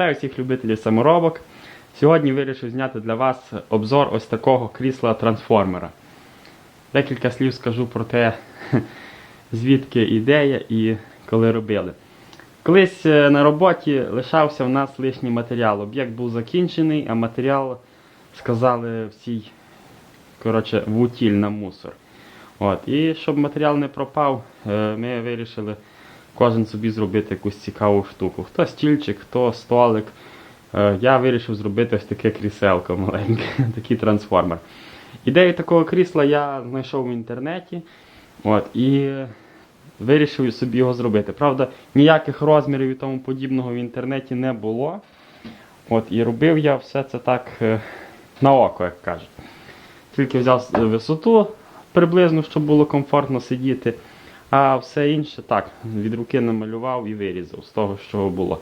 Вітаю всіх любителів саморобок. Сьогодні вирішив зняти для вас обзор ось такого крісла трансформера. Декілька слів скажу про те, звідки ідея і коли робили. Колись е, на роботі лишався в нас лишній матеріал. Об'єкт був закінчений, а матеріал сказали всій коротше, в утіль на мусор. От. І щоб матеріал не пропав, е, ми вирішили кожен собі зробити якусь цікаву штуку. Хто стільчик, хто столик. Е, Я вирішив зробити ось таке кріселко маленьке, такий трансформер. Ідею такого крісла я знайшов в інтернеті. От, і вирішив собі його зробити. Правда, ніяких розмірів і тому подібного в інтернеті не було. От, і робив я все це так е, на око, як кажуть. Тільки взяв висоту приблизно, щоб було комфортно сидіти. А все інше так, від руки намалював і вирізав з того, що було.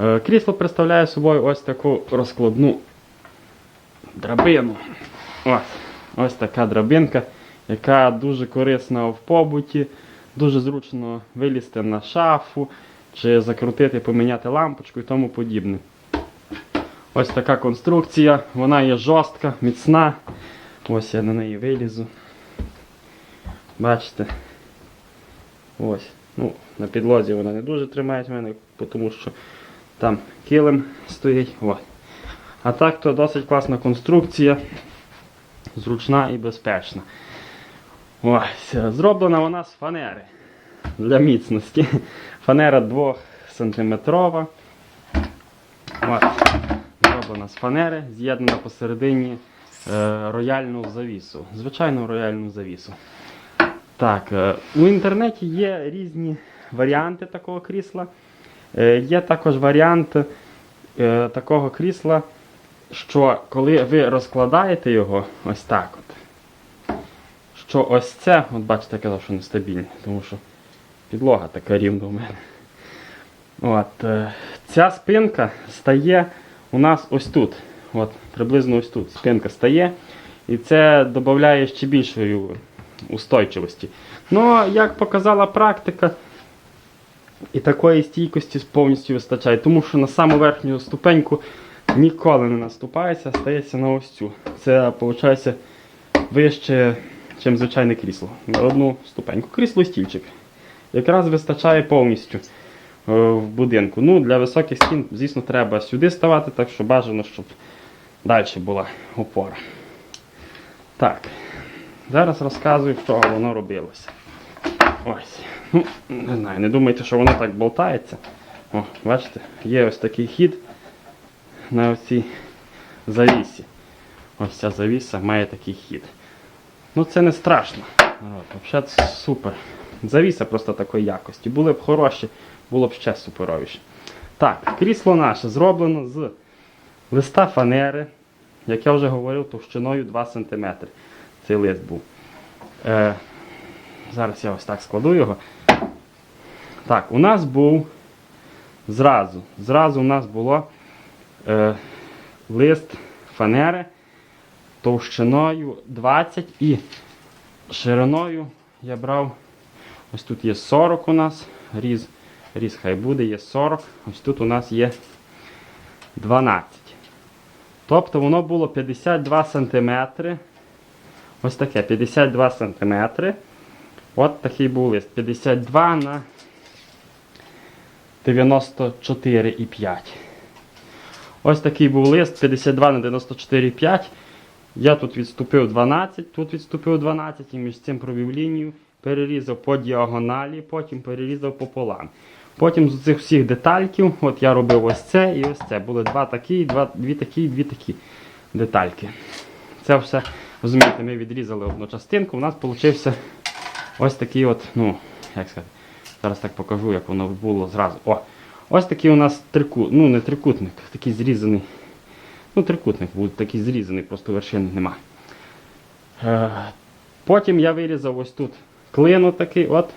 Е, Крісло представляє собою ось таку розкладну драбину. Ось, ось така драбинка, яка дуже корисна в побуті, дуже зручно вилізти на шафу, чи закрутити, поміняти лампочку і тому подібне. Ось така конструкція, вона є жорстка, міцна. Ось я на неї вилізу. Бачите? Ось. Ну, на підлозі вона не дуже тримає мене, тому що там килим стоїть. Ось. А так то досить класна конструкція, зручна і безпечна. Ось. Зроблена вона з фанери для міцності. Фанера 2 см. Зроблена з фанери, з'єднана посередині е, рояльну завісу. Звичайну рояльну завісу. Так, е, у інтернеті є різні варіанти такого крісла. Е, Є також варіант е, такого крісла, що коли ви розкладаєте його ось так от, що ось це, от бачите, я казав, що нестабільне, тому що підлога така рівна у мене. От, ця спинка стає у нас ось тут. От, приблизно ось тут спинка стає. І це додає ще більшої устойчивості. Ну, як показала практика, і такої стійкості повністю вистачає, тому що на саму верхню ступеньку ніколи не наступається, стається на ось цю. Це виходить вище, ніж звичайне крісло. На одну ступеньку. Крісло і стільчик. Якраз вистачає повністю е, в будинку. Ну, для високих стін, звісно, треба сюди ставати, так що бажано, щоб далі була опора. Так. Зараз розказую, що воно робилося. Ось. Ну, не знаю, не думайте, що воно так болтається. О, бачите, є ось такий хід на оцій завісі. Ось ця завіса має такий хід. Ну це не страшно. Взагалі це супер. Завіса просто такої якості. Були б хороші, було б ще суперовіше. Так, крісло наше зроблено з листа фанери, як я вже говорив, товщиною 2 см. Цей лист був. Е, зараз я ось так складу його. Так, у нас був зразу. Зразу у нас було е, лист фанери товщиною 20 і шириною я брав. Ось тут є 40 у нас. Різ, різ хай буде, є 40. Ось тут у нас є 12. Тобто воно було 52 см. Ось таке 52 см. От такий був лист. 52 на 94,5. Ось такий був лист 52 на 94,5. Я тут відступив 12, тут відступив 12 і між цим провів лінію, перерізав по діагоналі, потім перерізав пополам. Потім з цих всіх детальків, от я робив ось це і ось це. Були два такі, два, дві такі дві такі детальки. Це все, розумієте, ми відрізали одну частинку, у нас вийшов ось такий от, ну, як сказати, зараз так покажу, як воно було зразу. О, ось такий у нас трикут, ну не трикутник, такий зрізаний. Ну, трикутник був такий зрізаний, просто вершини нема. Е, потім я вирізав ось тут клин такий, от,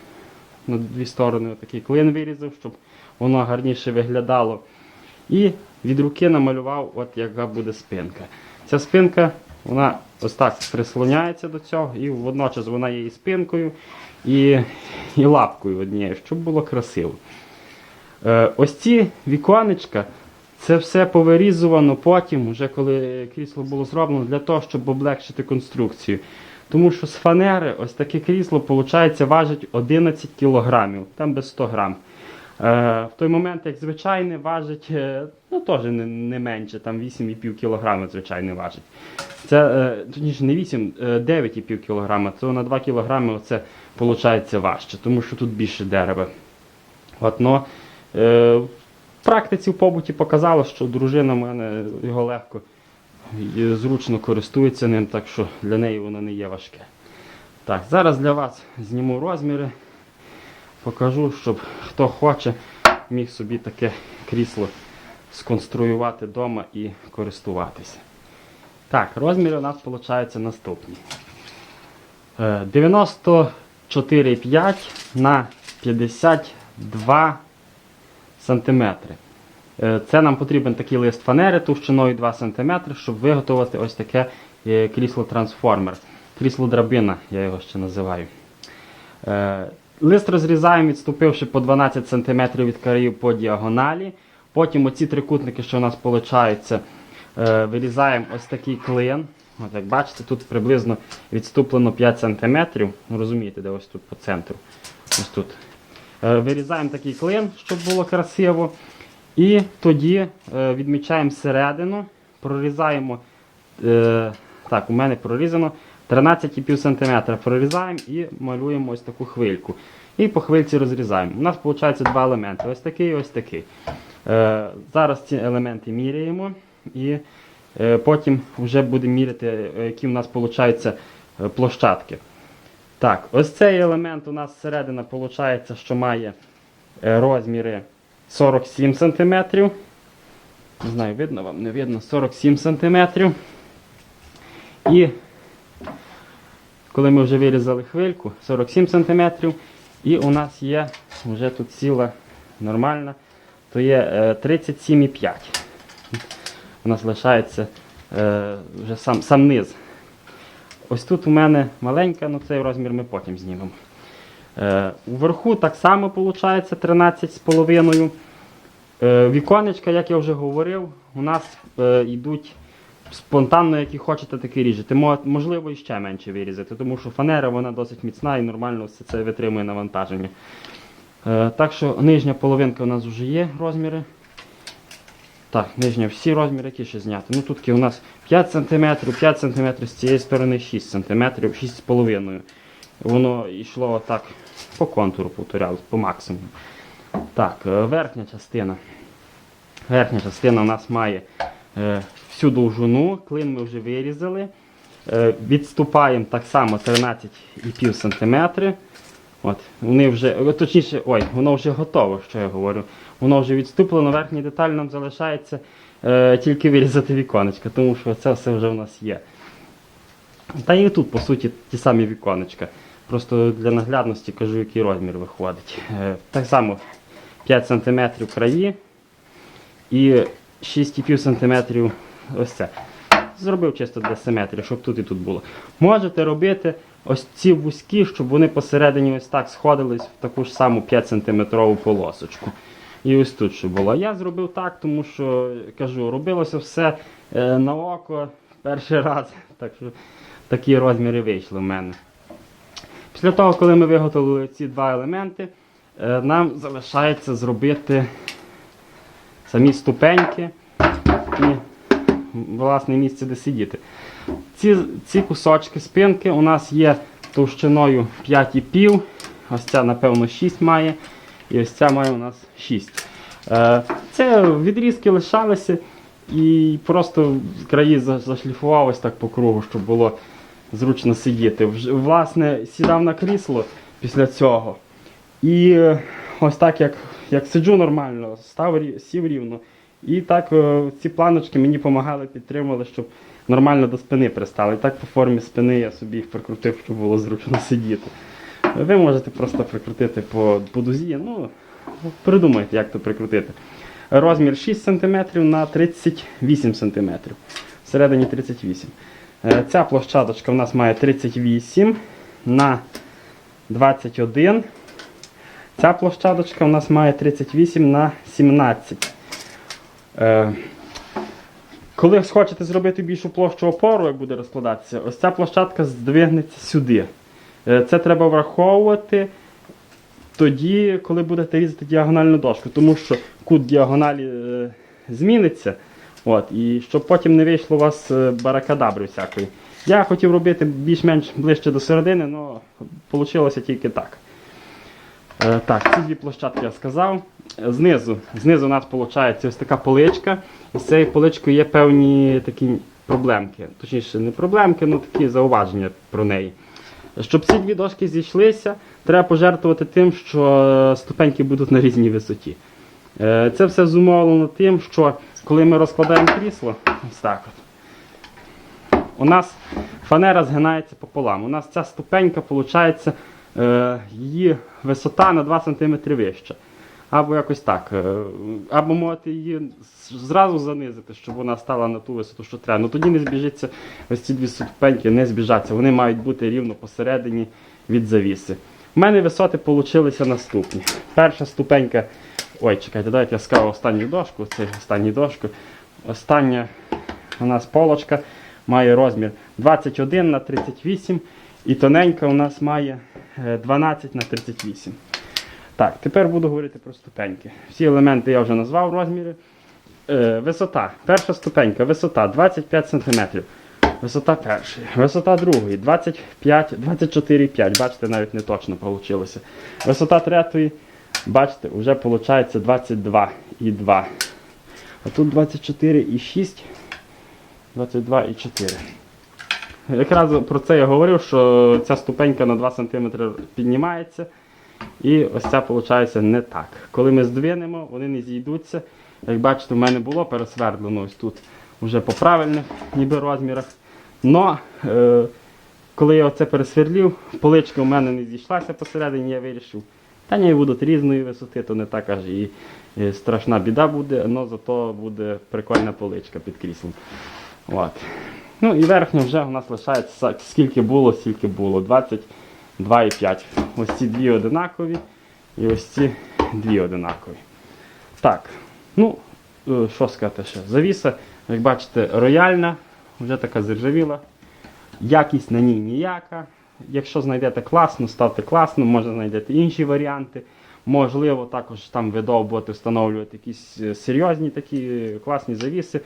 на дві сторони такий клин вирізав, щоб воно гарніше виглядало. І від руки намалював, от яка буде спинка. Ця спинка, вона ось так прислоняється до цього, і водночас вона є і спинкою, і, і лапкою однією, щоб було красиво. Е, ось ці віконечка Це все повирізувано потім, вже коли крісло було зроблено, для того, щоб облегшити конструкцію. Тому що з фанери ось таке крісло, виходить, важить 11 кг, там без 100 грам. Е, в той момент, як звичайне, важить е, ну, теж не, не менше, там 8,5 кг звичайне важить. Це, е, точніше, не 8, е, 9,5 кг, то на 2 кг це виходить важче, тому що тут більше дерева. От, но, е, в практиці в побуті показало, що дружина в мене його легко і зручно користується ним, так що для неї воно не є важке. Так, зараз для вас зніму розміри, покажу, щоб хто хоче, міг собі таке крісло сконструювати вдома і користуватися. Так, розміри у нас виходить наступні. Е, 94,5 на 52 сантиметри. Е, Це нам потрібен такий лист фанери товщиною 2 см, щоб виготовити ось таке е, крісло-трансформер. Крісло-драбина, я його ще називаю. Е, Лист розрізаємо, відступивши по 12 см від країв по діагоналі. Потім оці трикутники, що у нас виходить, вирізаємо ось такий клин. От як бачите, тут приблизно відступлено 5 см. Ну, розумієте, де ось тут по центру. Ось тут. Е, Вирізаємо такий клин, щоб було красиво. І тоді е, відмічаємо середину, прорізаємо. Е, так, у мене прорізано 13,5 см. Прорізаємо і малюємо ось таку хвильку. І по хвильці розрізаємо. У нас виходить два елементи: ось такий і ось такий. Е, зараз ці елементи міряємо і е, потім вже будемо міряти, е, які у нас виходить площадки. Так, ось цей елемент у нас середина виходить, що має е, розміри 47 см. Не знаю, видно вам, не видно, 47 см. І коли ми вже вирізали хвильку, 47 см. І у нас є вже тут ціла нормальна, то є е, 37,5. У нас лишається е, вже сам, сам низ. Ось тут у мене маленька, але цей розмір ми потім знімемо. Е, Вверху так само виходить 13,5. Е, віконечка, як я вже говорив, у нас е, йдуть спонтанно, які хочете, такі ріжете. Можливо, і ще менше вирізати, тому що фанера вона досить міцна і нормально все це витримує навантаження. Е, так що нижня половинка у нас вже є розміри. Так, нижня всі розміри, які ще зняти. Ну тут у нас 5 см, 5 см, з цієї сторони 6 см, 6,5 Воно йшло отак по контуру, повторялось, по максимуму. Так, е, верхня частина. Верхня частина у нас має всю довжину, клин ми вже вирізали. Е, відступаємо так само 13,5 см. От, вони вже, точніше, ой, воно вже готово, що я говорю. Воно вже відступлено, верхній деталь нам залишається е, тільки вирізати віконечка, тому що це все вже в нас є. Та і тут, по суті, ті самі віконечка. Просто для наглядності кажу, який розмір виходить. Е, так само 5 см краї і 6,5 см ось це. Зробив чисто для симетрії, щоб тут і тут було. Можете робити ось ці вузькі, щоб вони посередині ось так сходились в таку ж саму 5 см полосочку. І ось тут що було. Я зробив так, тому що кажу, робилося все е, на око перший раз. Так що такі розміри вийшли в мене. Після того, коли ми виготовили ці два елементи, е, нам залишається зробити самі ступеньки і власне місце, де сидіти. Ці, ці кусочки спинки у нас є товщиною 5,5. Ось ця, напевно, 6 має. І ось ця має у нас 6. Е, Це відрізки лишалися і просто краї за- так по кругу, щоб було зручно сидіти. Власне, сідав на крісло після цього. І ось так, як, як сиджу нормально, став, сів рівно. І так е, ці планочки мені допомагали, підтримували, щоб нормально до спини пристали. І так по формі спини я собі їх прикрутив, щоб було зручно сидіти. Ви можете просто прикрутити по, по дузі, ну, придумайте, як то прикрутити. Розмір 6 см на 38 см. Всередині 38 Е, Ця площадочка в нас має 38 на 21. Ця площадочка у нас має 38 на 17. Е, коли хочете зробити більшу площу опору, як буде розкладатися, ось ця площадка здвигнеться сюди. Е, Це треба враховувати тоді, коли будете різати діагональну дошку, тому що кут діагоналі е, зміниться. От, і щоб потім не вийшло у вас е, баракадабри всякої. Я хотів робити більш-менш ближче до середини, але вийшло тільки так. Е, так, ці дві площадки я сказав. Знизу, знизу у нас виходить ось така поличка. І з цією поличкою є певні такі проблемки. Точніше, не проблемки, ну такі зауваження про неї. Щоб ці дві дошки зійшлися, треба пожертвувати тим, що ступеньки будуть на різній висоті. Е, Це все зумовлено тим, що коли ми розкладаємо крісло, ось так от, у нас фанера згинається пополам. У нас ця ступенька, виходить, її висота на 2 см вища. Або якось так. е, Або можете її зразу занизити, щоб вона стала на ту висоту, що треба. Ну тоді не збіжиться ось ці дві ступеньки, не збіжаться. Вони мають бути рівно посередині від завіси. У мене висоти вийшли наступні. Перша ступенька. Ой, чекайте, давайте я скажу останню дошку. Це останню дошку. Остання у нас полочка має розмір 21 на 38 і тоненька у нас має е, 12 на 38. Так, тепер буду говорити про ступеньки. Всі елементи я вже назвав розміри. Е, висота. Перша ступенька, висота 25 см. Висота першої. Висота другої 25, 24,5. Бачите, навіть не точно вийшло. Висота третьої, бачите, вже виходить 22,2. А тут 24,6, 22,4. Якраз про це я говорив, що ця ступенька на 2 см піднімається. І ось ця виходить не так. Коли ми здвинемо, вони не зійдуться. Як бачите, в мене було пересвердлено ось тут вже по правильних ніби розмірах. Но е, коли я оце пересверлів, поличка у мене не зійшлася посередині, я вирішив. Та ні, будуть різної висоти, то не так аж і, страшна біда буде, але зато буде прикольна поличка під кріслом. От. Ну і верхня вже у нас лишається скільки було, стільки було. 22,5. Ось ці дві одинакові і ось ці дві одинакові. Так, ну, е, що сказати ще? Завіса, як бачите, рояльна, вже така зіржавіла. Якість на ній ніяка. Якщо знайдете класно, ставте класно, може знайдете інші варіанти. Можливо, також там видовбувати, встановлювати якісь е, серйозні такі класні завіси.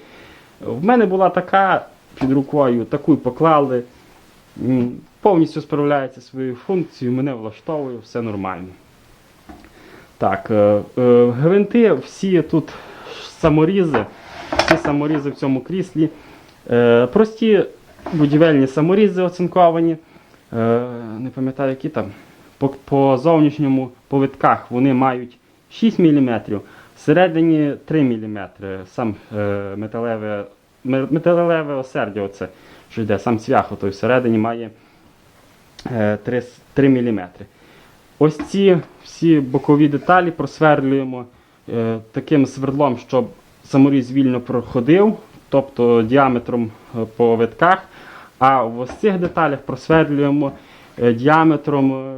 В мене була така під рукою, таку поклали. Повністю справляється своєю функцією, мене влаштовує, все нормально. Так, е, е, гвинти всі тут саморізи, всі саморізи в цьому кріслі. Е, прості будівельні саморізи оцинковані. Не пам'ятаю, які там. По, по зовнішньому повитках вони мають 6 мм, всередині 3 мм. Сам е, металеве, ме- металеве осердя, оце, що йде, сам цвях отой всередині має е, 3, 3 мм. Ось ці всі бокові деталі просверлюємо е, таким свердлом, щоб саморіз вільно проходив, тобто діаметром е, по витках. А в ось цих деталях просверлюємо е, діаметром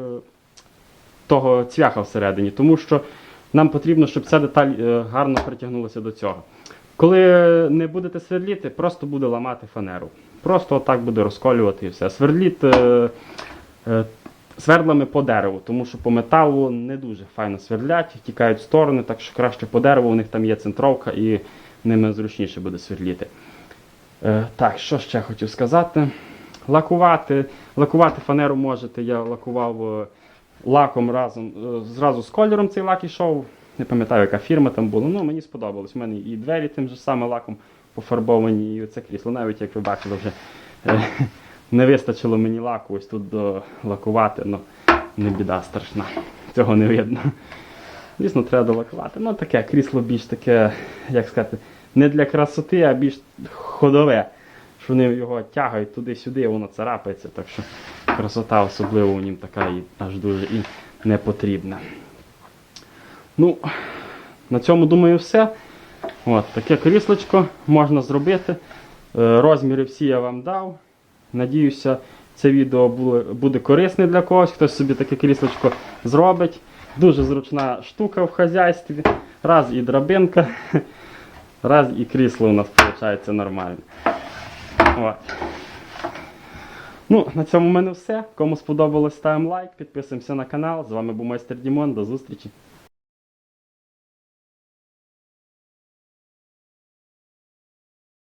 того цвяха всередині, тому що нам потрібно, щоб ця деталь гарно притягнулася до цього. Коли не будете свердліти, просто буде ламати фанеру. Просто отак буде розколювати і все. Свердліть е, е, свердлами по дереву, тому що по металу не дуже файно свердлять, тікають в сторони, так що краще по дереву, у них там є центровка і ними зручніше буде свердліти. Е, так, що ще хотів сказати? Лакувати. Лакувати фанеру можете. Я лакував е, лаком разом, е, зразу з кольором цей лак ішов. Не пам'ятаю, яка фірма там була. Ну, мені сподобалось. У мене і двері тим же самим лаком пофарбовані, і оце крісло. Навіть як ви бачили, вже е, не вистачило мені лаку ось тут долакувати, ну не біда страшна. Цього не видно. Звісно, треба долакувати. Ну таке крісло більш таке, як сказати, не для красоти, а більш ходове. Що вони його тягають туди-сюди, воно царапається. Так що красота особливо у нім така і аж дуже і не потрібна. Ну, на цьому думаю все. От, таке кріслечко можна зробити. Е, Розміри всі я вам дав. Надіюся, це відео буде, корисне для когось. Хтось собі таке кріслечко зробить. Дуже зручна штука в хазяйстві. Раз і драбинка. Раз і крісло у нас виходить нормально. От. Ну, на цьому в мене все. Кому сподобалось, ставимо лайк, підписуємося на канал. З вами був майстер Дімон. До зустрічі.